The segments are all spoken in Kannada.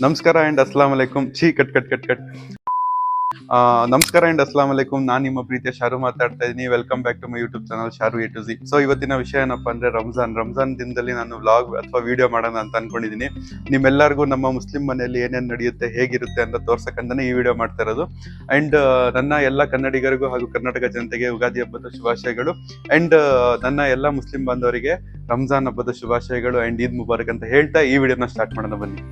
ನಮಸ್ಕಾರ ಅಂಡ್ ಅಸ್ಲಾಂ ಅಲೈಕುಂ ಛೀ ಕಟ್ ಕಟ್ ಕಟ್ ಕಟ್ ಆ, ನಮಸ್ಕಾರ ಅಂಡ್ ಅಸ್ಲಾಂ ಅಲೈಕುಮ್. ನಾನು ನಿಮ್ಮ ಪ್ರೀತಿಯ ಶಾರು ಮಾತಾಡ್ತಾ ಇದ್ದೀನಿ. Welcome back to my YouTube channel Sharu A to Z so ಇವತ್ತಿನ ವಿಷಯ ಏನಪ್ಪಾ ಅಂದ್ರೆ ರಂಜಾನ್ ರಂಜಾನ್ ದಿನದಲ್ಲಿ ನಾನು ವ್ಲಾಗ್ ಅಥವಾ ವಿಡಿಯೋ ಮಾಡೋಣ ಅಂತ ಅನ್ಕೊಂಡಿದ್ದೀನಿ. ನಿಮ್ಮೆಲ್ಲರಿಗೂ ನಮ್ಮ ಮುಸ್ಲಿಂ ಮನೆಯಲ್ಲಿ ಏನೇನು ನಡೆಯುತ್ತೆ, ಹೇಗಿರುತ್ತೆ ಅಂತ ತೋರ್ಸಕ್ಕಂತಾನೆ ಈ ವಿಡಿಯೋ ಮಾಡ್ತಾ ಇರೋದು. ಅಂಡ್ ನನ್ನ ಎಲ್ಲ ಕನ್ನಡಿಗರಿಗೂ ಹಾಗೂ ಕರ್ನಾಟಕ ಜನತೆಗೆ ಯುಗಾದಿ ಹಬ್ಬದ ಶುಭಾಶಯಗಳು. ಅಂಡ್ ನನ್ನ ಎಲ್ಲ ಮುಸ್ಲಿಂ ಬಾಂಧವರಿಗೆ ರಂಜಾನ್ ಹಬ್ಬದ ಶುಭಾಶಯಗಳು ಅಂಡ್ ಈದ್ ಮುಬಾರಕ್ ಅಂತ ಹೇಳ್ತಾ ಈ ವಿಡಿಯೋನ ಸ್ಟಾರ್ಟ್ ಮಾಡೋಣ ಬನ್ನಿ.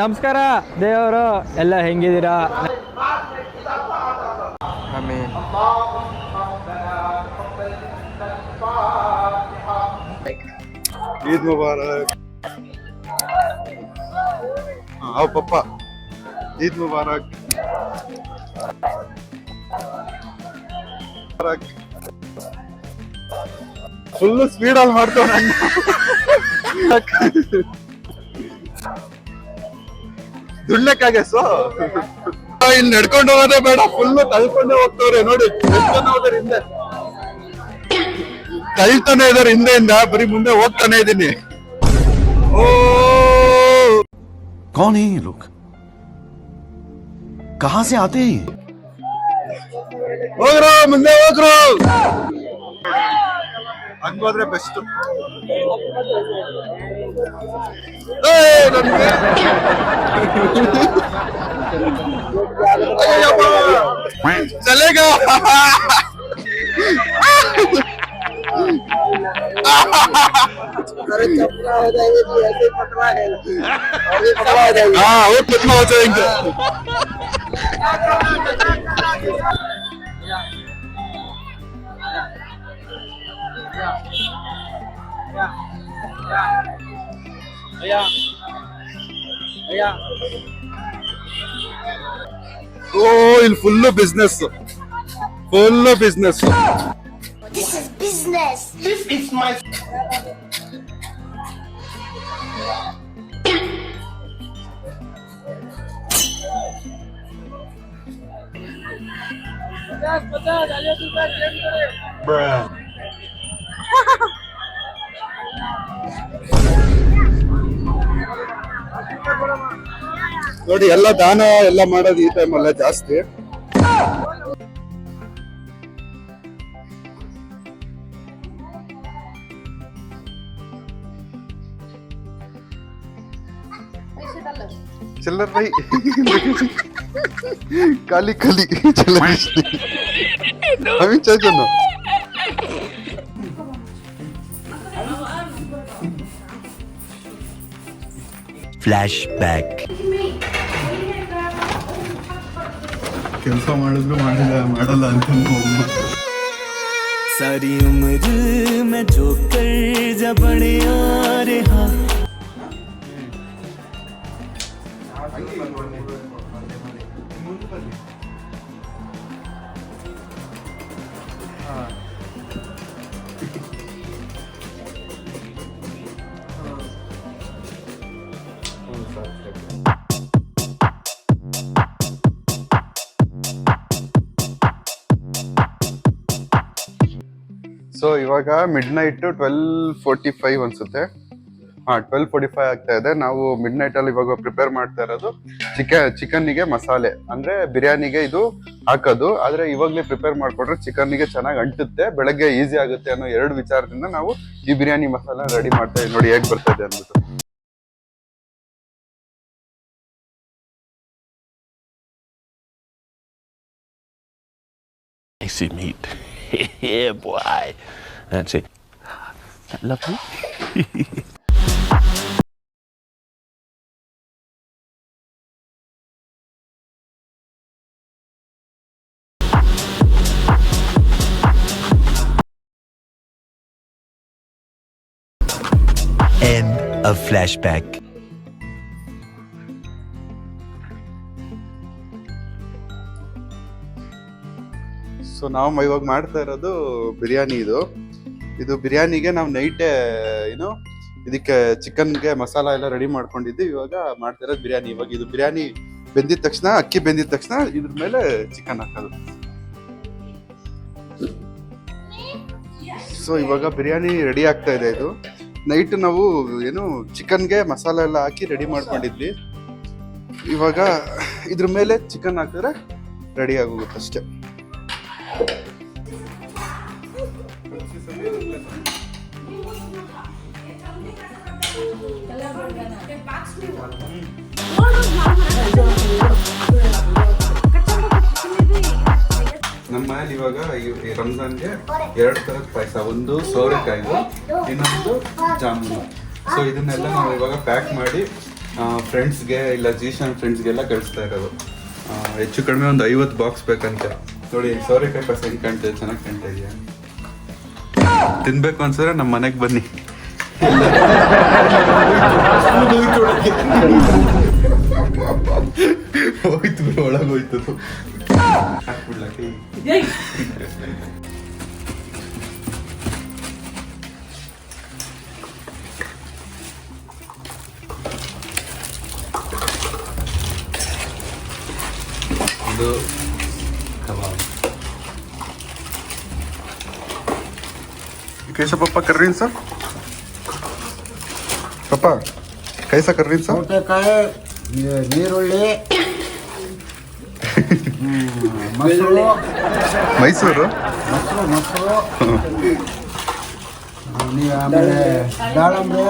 ನಮಸ್ಕಾರ ದೇವರು ಎಲ್ಲ ಹೆಂಗಿದ್ದೀರಾ? ಈದ್ ಮುಬಾರಕ್. ಹಾಂ ಪಪ್ಪ. ಈದ್ ಮುಬಾರಕ್. ಫುಲ್ ಸ್ಪೀಡಲ್ಲಿ ಮಾಡ್ತಾವ ದುಡ್ಲಕ್ಕಾಗೆ ಸೊ ಇಲ್ಲಿ ನಡ್ಕೊಂಡು ಹೋಗೋದೇ ಬೇಡ ಫುಲ್ ತಳ್ಕೊಂಡೇ ಹೋಗ್ತವ್ರೆ ನೋಡಿ ಎಷ್ಟ್ ಜನ ಹೋದ್ರೆ ಹಿಂದೆ ತಳ್ತಾನೆ ಇದಾರೆ ಹಿಂದೆಯಿಂದ ಬರೀ ಮುಂದೆ ಹೋಗ್ತಾನೆ ಇದೀನಿ ಓ कौन है ये लोग कहां से आते हैं ये? ಹೋಗ್ರು ಮುಂದೆ ಹೋಗ್ರು ಹಂಗೋದ್ರೆ ಬೆಸ್ಟ್ ಚಲೇಗ हाँ वो कितना हो जाएंगे Yeah. Yeah. Yeah. Yeah. Yeah. Oh, in full of business. Full of business. This is business. This is my. Bruh. ನೋಡಿ, ಎಲ್ಲ ದಾನ, ಎಲ್ಲ ಮಾಡೋದು ಈ ಟೈಮ್ ಅಲ್ಲ ಜಾಸ್ತಿ. ಚಿಲ್ಲರ್ ಬೈ. ಖಾಲಿ ಖಾಲಿ. ಚಿಲ್ಲರ್ ಅಮಿತ್ ಚಾಚನ್ನು ಫ್ಲ್ಯಾಶ್ಬ್ಯಾಕ್ ಕೆಲಸ ಮಾಡಿದ್ರು ಮಾಡಿಲ್ಲ ಮಾಡಲ್ಲ ಅಂತ सारी उम्र मैं जो कर जबड़े आ रहा ಸೊ ಇವಾಗ midnight twelve forty five ಅನ್ಸುತ್ತೆ. ಹಾ ಟ್ವೆಲ್ ಫೋರ್ಟಿ ಫೈವ್ ಆಗ್ತಾ ಇದೆ. ನಾವು ಮಿಡ್ ನೈಟ್ ಅಲ್ಲಿ ಇವಾಗ ಪ್ರಿಪೇರ್ ಮಾಡ್ತಾ ಇರೋದು ಚಿಕನ್ಗೆ ಮಸಾಲೆ. ಅಂದ್ರೆ ಬಿರಿಯಾನಿಗೆ ಇದು ಹಾಕೋದು. ಆದ್ರೆ ಇವಾಗಲೇ ಪ್ರಿಪೇರ್ ಮಾಡಿಕೊಂಡ್ರೆ ಗೆ ಚೆನ್ನಾಗಿ ಅಂಟುತ್ತೆ. ಬೆಳಗ್ಗೆ ಈಸಿ ಆಗುತ್ತೆ ಅನ್ನೋ ಎರಡು ವಿಚಾರದಿಂದ ನಾವು ಈ ಬಿರಿಯಾನಿ ಮಸಾಲ ರೆಡಿ ಮಾಡ್ತಾ ಇದ್ದೀವಿ. ನೋಡಿ ಹೇಗೆ ಬರ್ತಾ ಇದೆ ಅನ್ಬಿಟ್ಟು I see meat. yeah, boy. That's it. That Lovely. End of flashback. So ನಾವು ಇವಾಗ ಮಾಡ್ತಾ ಇರೋದು ಬಿರಿಯಾನಿ ಇದು. ಇದು ಬಿರಿಯಾನಿಗೆ ನಾವು ನೈಟೇ ಏನು ಇದಕ್ಕೆ ಚಿಕನ್ಗೆ ಮಸಾಲ ಎಲ್ಲ ರೆಡಿ ಮಾಡ್ಕೊಂಡಿದ್ವಿ. ಇವಾಗ ಮಾಡ್ತಾ ಇರೋದು ಬಿರಿಯಾನಿ. ಇವಾಗ ಇದು ಬಿರಿಯಾನಿ ಬೆಂದಿದ ತಕ್ಷಣ, ಅಕ್ಕಿ ಬೆಂದಿದ ತಕ್ಷಣ ಇದ್ರ ಮೇಲೆ ಚಿಕನ್ ಹಾಕೋದು. ಸೊ ಇವಾಗ ಬಿರಿಯಾನಿ ರೆಡಿ ಆಗ್ತಾ ಇದೆ ಇದು. ನೈಟ್ ನಾವು ಏನು ಚಿಕನ್ಗೆ ಮಸಾಲ ಎಲ್ಲ ಹಾಕಿ ರೆಡಿ ಮಾಡ್ಕೊಂಡಿದ್ವಿ. ಇವಾಗ ಇದ್ರ ಮೇಲೆ ಚಿಕನ್ ಹಾಕಿದ್ರೆ ರೆಡಿ ಆಗೋಗುತ್ತೆ ಅಷ್ಟೇ. ನಮ್ಮ ಮನೇಲಿ ಇವಾಗ ರಂಜಾನ್ಗೆ ಎರಡು ತರದ ಪಾಯಸ, ಒಂದು ಸೋರೆಕಾಯಿ, ಇನ್ನೊಂದು ಜಾಮೂನು. ಸೊ ಇದನ್ನೆಲ್ಲ ನಾವು ಇವಾಗ ಪ್ಯಾಕ್ ಮಾಡಿ ಫ್ರೆಂಡ್ಸ್ಗೆ ಇಲ್ಲ ಜೀಶನ್ ಫ್ರೆಂಡ್ಸ್ಗೆಲ್ಲ ಕಳಿಸ್ತಾ ಇರೋದು. ಹೆಚ್ಚು ಕಡಿಮೆ ಒಂದು ಐವತ್ತು ಬಾಕ್ಸ್ ಬೇಕಂತೆ. ನೋಡಿ ಸೋರೆಕಾಯಿ ಪಾಯಸ ಹೆಂಗ್ ಕಾಣ್ತಾ ಚೆನ್ನಾಗಿ ಕಾಣ್ತಾ ಇದೆಯಾ? ತಿನ್ಬೇಕು ಅನ್ಸಿದ್ರೆ ನಮ್ಮ ಮನೆಗೆ ಬನ್ನಿ. ಹೋಯ್ತು ಒಳಗೆ ಹೋಯ್ತು. ಹಾಕ್ಬಿಡ್ಲಕ್ಕೆ कैसा पप्पा कर रही हैं सर पप्पा कैसा कर रही हैं सर ಸೌತೆಕಾಯಿ ನೀ- ನೀರುಳ್ಳಿ ಹ್ಮ್, ಮೊಸರು ಮೈಸೂರು ಮೊಸರು ಮೊಸರು ನೀ ಆಮೇಲೆ ದಾಳಂಬ್ರಿ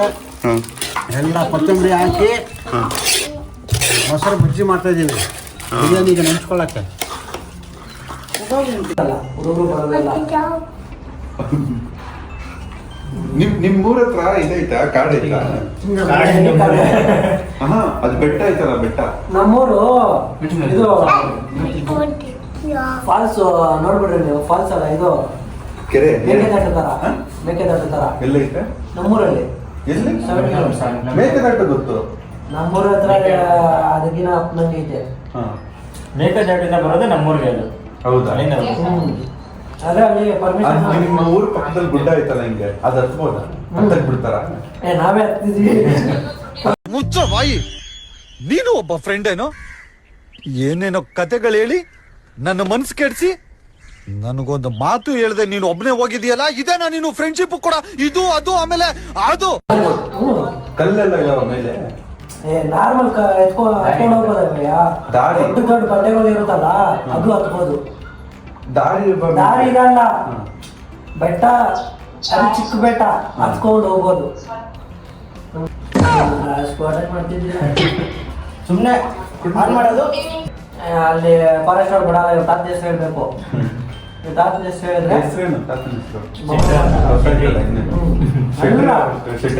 ಹಾಂ ಎಲ್ಲ ಕೊತ್ತಂಬರಿ ಹಾಕಿ ಮೊಸರು ಬಜ್ಜಿ ಮಾಡ್ತಾ ಇದ್ದೀವಿ ಬಿರಿಯಾನಿಗೆ ನೆಂಚ್ಕೊಳ್ಳೋಕ್ಕೆ ಹುಡುಗರು ಬರೋದಿಲ್ಲ ನಿಮ್ ನಿಮ್ ಊರ ಹತ್ರ ಇದೈತಾ ಕಾಡ್ ಐತಾ? ಹಾ ಅದು ಬೆಟ್ಟ ಐತಲ್ಲ ಬೆಟ್ಟ? ನಮ್ಮೂರು ಇದು. ಫಾಲ್ಸ್ ನೋಡ್ಬಿಡ್ರಿ ನೀವು ಫಾಲ್ಸ್ ಅಲ್ಲ ಇದು. ಕೆರೆ ಮೇಕೆದಾಟು ತರ? ಮೇಕೆದಾಟು ತರ. ಎಲ್ಲೈತೆ ನಮ್ಮೂರಲ್ಲಿ. ಎಲ್ಲಿ. ಮೇಕೆದಾಟ ಗೊತ್ತು. ನಮ್ಮೂರ ಹತ್ರ ಅದಕ್ಕಿನ ಹತ್ನಂಗೆ ಐತೆ ಹಾ. ಮೇಕದಾಟಿಂದ ಬರೋದು ನಮ್ಮೂರಿಗೆ ಅದು. ಹೌದಾ? ಅದ್ ಪರ್ಮಿಷನ್ ನಿಮ್ಮ ಊರು ಪಕ್ಕದಲ್ಲಿ ಗುಡ್ಡ ಐತಲ್ಲ ಹಿಂಗೆ ಅದು ಹತ್ಬೋದ? ಹತ್ತಕ್ ಬಿಡ್ತಾರ? ಏ ನಾವೇ ಹತ್ತಿದ್ವಿ. ಮುಚ್ಚ ಬಾಯಿ ನೀನು ಒಬ್ಬ ಫ್ರೆಂಡ್ ಏನೋ ಏನೇನೋ ಕತೆಗಳು ಹೇಳಿ ನನ್ನ ಮನಸ್ಸು ಕೆಡಿಸಿ ನನಗೊಂದು ಮಾತು ಹೇಳ್ದೆ ನೀನು ಒಬ್ನೇ ಹೋಗಿದೀಯಲ್ಲ ಇದೇನಾ ನೀನು ಫ್ರೆಂಡ್ಶಿಪ್ ಕೂಡ? ಇದು ಅದು ಆಮೇಲೆ ಅದು. ಕಲ್ಲೆಲ್ಲ ಇದಾವ ಮೇಲೆ? ಏ ನಾರ್ಮಲ್ ಎತ್ಕೊಂಡು ಹೋಗ್ಬೋದಲ್ವಯ್ಯ ದಾರಿ. ದೊಡ್ಡ ದೊಡ್ಡ ಬಂಡೆಗಳು ಇರುತ್ತಲ್ಲ ಅದು ಹತ್ಬೋದು. ದಾರಿ. ದಾರಿ ಇರಲ್ಲ. ಬೆಟ್ಟ ಅದು ಚಿಕ್ಕ ಬೆಟ್ಟ ಹತ್ಕೊಂಡು ಮಾಡ್ತಿದ್ವಿ ಸುಮ್ಮನೆ ಆನ್ ಮಾಡೋದು. ಅಲ್ಲಿ ಫಾರೆಸ್ಟ್ ಅವ್ರು ಬಿಡಲ್ಲ ಇವ್ರು ತಾತ ಹೆಸರು ಹೇಳ್ಬೇಕು. ಇವ್ರು ತಾತ ಹೆಸರು ಹೇಳಿದ್ರೆ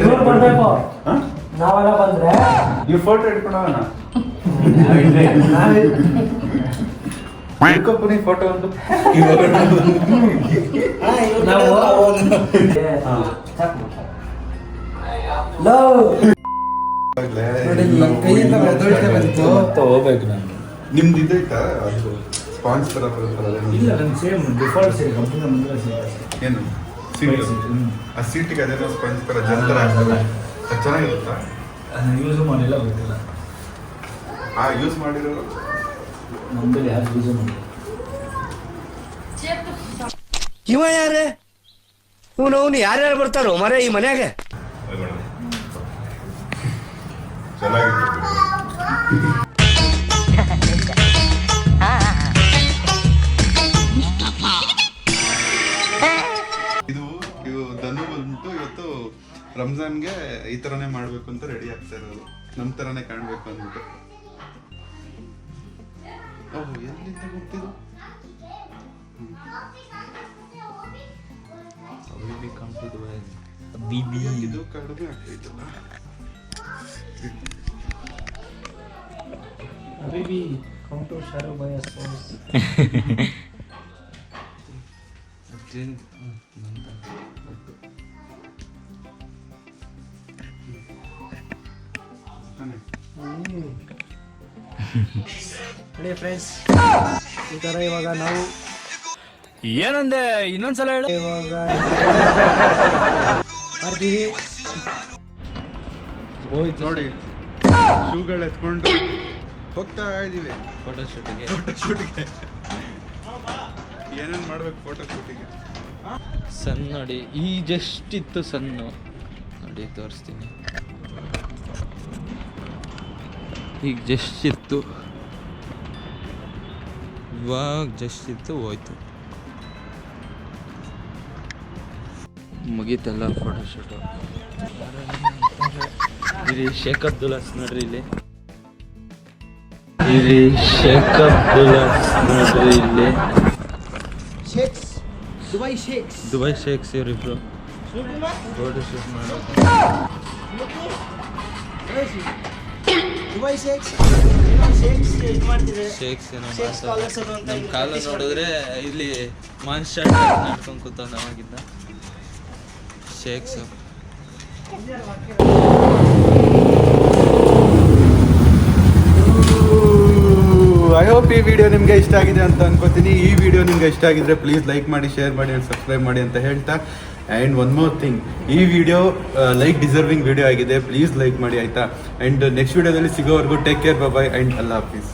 ಇವ್ರು ಬರ್ಬೇಕು. ನಾವೆಲ್ಲ ಬಂದ್ರೆ ನೀವು ಫೋಟೋ ಇಟ್ಕೊಂಡವನ ಇಟ್ಕೊಪ್ಪನಿ ಫೋಟೋ ಒಂದು ನಾವು ಹಾ. ಲವ್ ಹೋಗ್ಬೇಕು ನಾನು. ನಿಮ್ದು ಇದೈತಾ ಅದು ಸ್ಪಾನ್ಸ್ ತರ ಇಲ್ಲ ನನ್ನ ಸೇಮ್ ಡಿಫಾಲ್ಟ್ ಸೇಮ್ ಕಂಪನಿ ಮುಂದೆ ಸೇಮ್ ಏನು? ಸೀಟ್ ಆ ಸೀಟಿಗೆ ಅದೇನೋ ಸ್ಪಂಜ್ ತರ ಜಂತರ ಆಗ್ತದೆ. ಅದು ಚೆನ್ನಾಗಿರುತ್ತಾ? ನಾನು ಯೂಸ್ ಮಾಡಿಲ್ಲ ಗೊತ್ತಿಲ್ಲ. ಆ ಯೂಸ್ ಮಾಡಿರೋರು ನಮ್ಮಲ್ಲಿ ಯಾರು ಯೂಸ್ ಮಾಡಿಲ್ಲ. ಇವ ಯಾರೇ? ಇವನು ಅವನು ಯಾರ್ಯಾರು ಬರ್ತಾರೋ? ಮರ ಈ ಮನ್ಯಾಗ. ಇದು ಇವು ಧನು ಬಂದ್ಬಿಟ್ಟು ಇವತ್ತು ರಂಜಾನ್ಗೆ ಈ ಥರನೇ ಮಾಡ್ಬೇಕು ಅಂತ ರೆಡಿ ಆಗ್ತಾ ಇರೋದು. ನಮ್ಮ ಥರನೇ ಕಾಣಬೇಕು ಅಂದ್ಬಿಟ್ಟು. ಓಹ್ ಎಲ್ಲಿಂದ ಗೊತ್ತಿದು ಇದು ಕಡಿಮೆ ಆಗ್ತೈತಲ್ಲ ನೋಡಿ ಫ್ರೆಂಡ್ಸ್ ಈ ಥರ ಇವಾಗ ನಾವು ಏನಂದೆ? ಇನ್ನೊಂದ್ಸಲ ಹೇಳು. ಇವಾಗ ಮಾಡ್ತೀವಿ ನೋಡಿ ಶೂಗಳು ಎತ್ಕೊಂಡು ಹೋಗ್ತಾ ಇದೀವಿ. ಫೋಟೋ ಶೂಟಿಗೆ ಫೋಟೋ ಶೂಟಿಗೆ ಏನೇನು ಮಾಡ್ಬೇಕು ಫೋಟೋ ಶೂಟಿಗೆ ಸನ್ ನೋಡಿ ಈ ಜಸ್ಟ್ ಇತ್ತು ಸನ್ನು. ನೋಡಿ ತೋರಿಸ್ತೀನಿ. ಈಗ ಜಸ್ಟ್ ಇತ್ತು. ಇವಾಗ ಜಸ್ಟ್ ಇತ್ತು ಹೋಯ್ತು. ಮುಗೀತಲ್ಲ ಫೋಟೋಶೂಟು ಇಲ್ಲಿ ಶೇಖ್ ಅಬ್ದುಲ್ಲಾಸ್ ನೋಡ್ರಿ ಇಲ್ಲಿ. ಇಲ್ಲಿ ಶೇಖ್ ಅಬ್ದುಲ್ಲಾಸ್ ನೋಡ್ರಿ ಇಲ್ಲಿ shakes Dubai sheikhs Dubai sheikhs ಇವರಿಬ್ರು ಫೋಟೋ ಶೂಟ್ ಮಾಡೋದು ದುಬೈ ಶೇಕ್ಸ್ ಶೇಕ್ಸ್ ಇದು ಮಾಡ್ತಿದೆ. ಶೇಕ್ಸ್ ಕಾಲರ್ಸ್ ಮಾಡ್ತಾರೆ. ಅಂತ ನಮ್ ಕಾಲ ನೋಡಿದ್ರೆ ಇಲ್ಲಿ ಮಾನ್ ಶಾಟ್ ನಡ್ಕೊಂಡ್ ಕೂತ ನಾವಾಗಿದ್ದ ಶೇಕ್ಸ್ ಐ ಹೋಪ್ ಈ ವಿಡಿಯೋ ನಿಮಗೆ ಇಷ್ಟ ಆಗಿದೆ ಅಂತ ಅನ್ಕೋತೀನಿ. ಈ ವಿಡಿಯೋ ನಿಮ್ಗೆ ಇಷ್ಟ ಆಗಿದ್ರೆ ಪ್ಲೀಸ್ ಲೈಕ್ ಮಾಡಿ ಶೇರ್ ಮಾಡಿ ಸಬ್ಸ್ಕ್ರೈಬ್ ಮಾಡಿ ಅಂತ ಹೇಳ್ತಾ ಆ್ಯಂಡ್ ಒನ್ ಮೋರ್ ಥಿಂಗ್ ಈ ವಿಡಿಯೋ ಲೈಕ್ ಡಿಸರ್ವಿಂಗ್ ವಿಡಿಯೋ ಆಗಿದೆ. ಪ್ಲೀಸ್ ಲೈಕ್ ಮಾಡಿ, ಆಯಿತಾ? ಆ್ಯಂಡ್ ನೆಕ್ಸ್ಟ್ ವಿಡಿಯೋದಲ್ಲಿ ಸಿಗೋವರೆಗೂ ಟೇಕ್ ಕೇರ್ ಬಾಯ್ ಆ್ಯಂಡ್ ಅಲ್ಲ ಹಾಫೀಸ್